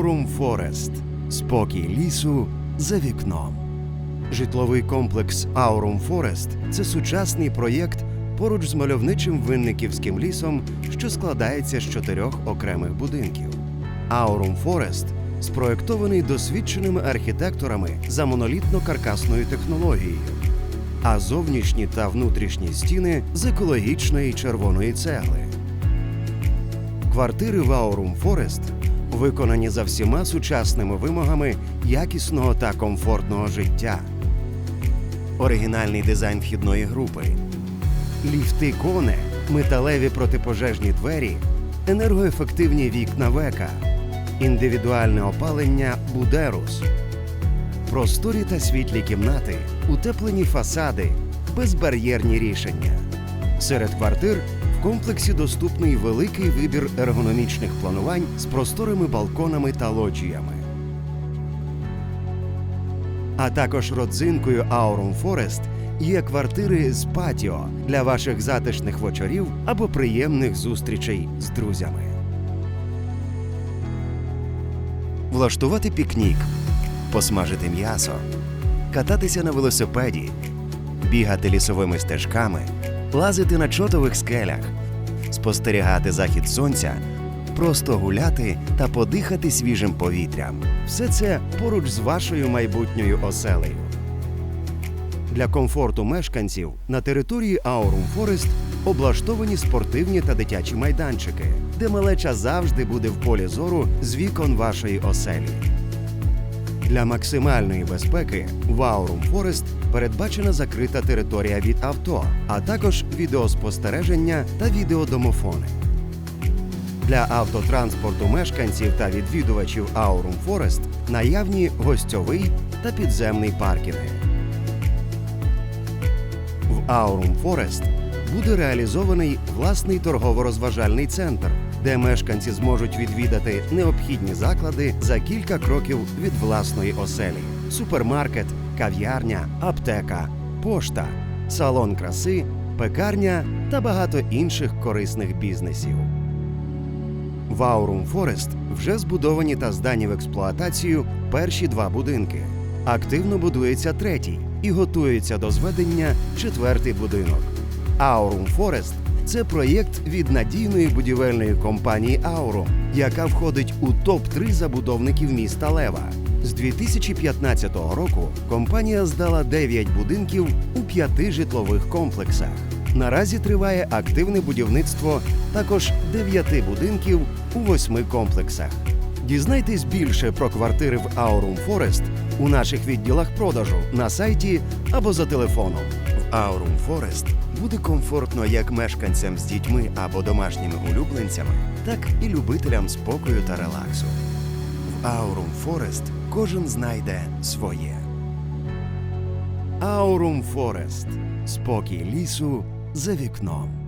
Аурум Форест. Спокій лісу за вікном. Житловий комплекс Аурум Форест це сучасний проєкт поруч з мальовничим винниківським лісом, що складається з чотирьох окремих будинків. Аурум Форест спроектований досвідченими архітекторами за монолітно-каркасною технологією, а зовнішні та внутрішні стіни з екологічної червоної цегли. Квартири в Аурум Форест виконані за всіма сучасними вимогами якісного та комфортного життя. Оригінальний дизайн вхідної групи, ліфти коне, металеві протипожежні двері, енергоефективні вікна века, індивідуальне опалення Будерус, просторі та світлі кімнати, утеплені фасади, безбар'єрні рішення. Серед квартир комплексі доступний великий вибір ергономічних планувань з просторими балконами та лоджіями. А також родзинкою Aurum Forest є квартири з патіо для ваших затишних вечорів або приємних зустрічей з друзями. Влаштувати пікнік, посмажити м'ясо, кататися на велосипеді, бігати лісовими стежками, лазити на чотових скелях, спостерігати захід сонця, просто гуляти та подихати свіжим повітрям. Все це поруч з вашою майбутньою оселею. Для комфорту мешканців на території Aurum Forest облаштовані спортивні та дитячі майданчики, де малеча завжди буде в полі зору з вікон вашої оселі. Для максимальної безпеки в Aurum Forest передбачена закрита територія від авто, а також відеоспостереження та відеодомофони. Для автотранспорту мешканців та відвідувачів Aurum Forest наявні гостьовий та підземний паркінги. В Aurum Forest буде реалізований власний торгово-розважальний центр, де мешканці зможуть відвідати необхідні заклади за кілька кроків від власної оселі: супермаркет, кав'ярня, аптека, пошта, салон краси, пекарня та багато інших корисних бізнесів. В Aurum Forest вже збудовані та здані в експлуатацію перші два будинки. Активно будується третій і готується до зведення четвертий будинок. Aurum Forest – це проєкт від надійної будівельної компанії Aurum, яка входить у топ-3 забудовників міста Лева. З 2015 року компанія здала 9 будинків у п'яти житлових комплексах. Наразі триває активне будівництво також 9 будинків у восьми комплексах. Дізнайтесь більше про квартири в Aurum Forest у наших відділах продажу на сайті або за телефоном. Aurum Forest буде комфортно як мешканцям з дітьми або домашніми улюбленцями, так і любителям спокою та релаксу. В Aurum Forest кожен знайде своє. Aurum Forest. Спокій лісу за вікном.